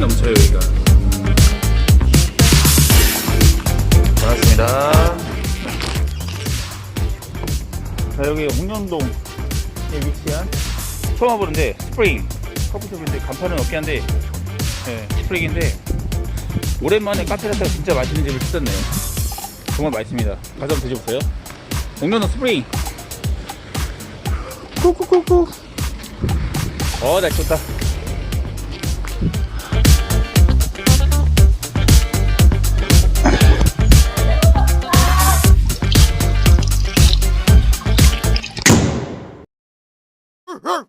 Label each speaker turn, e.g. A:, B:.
A: 넘쳐요 여기가. 반갑습니다. 자 여기 홍련동에 위치한 처음 와보는데 스프링. 커피숍인데 간판은 없긴 한데 네, 스프링인데 오랜만에 카페라떼가 진짜 맛있는 집을 찾았네요. 정말 맛있습니다. 가서 한번 드셔보세요. 홍련동 스프링. 꾹꾹꾹꾹 어날 좋다. Arr.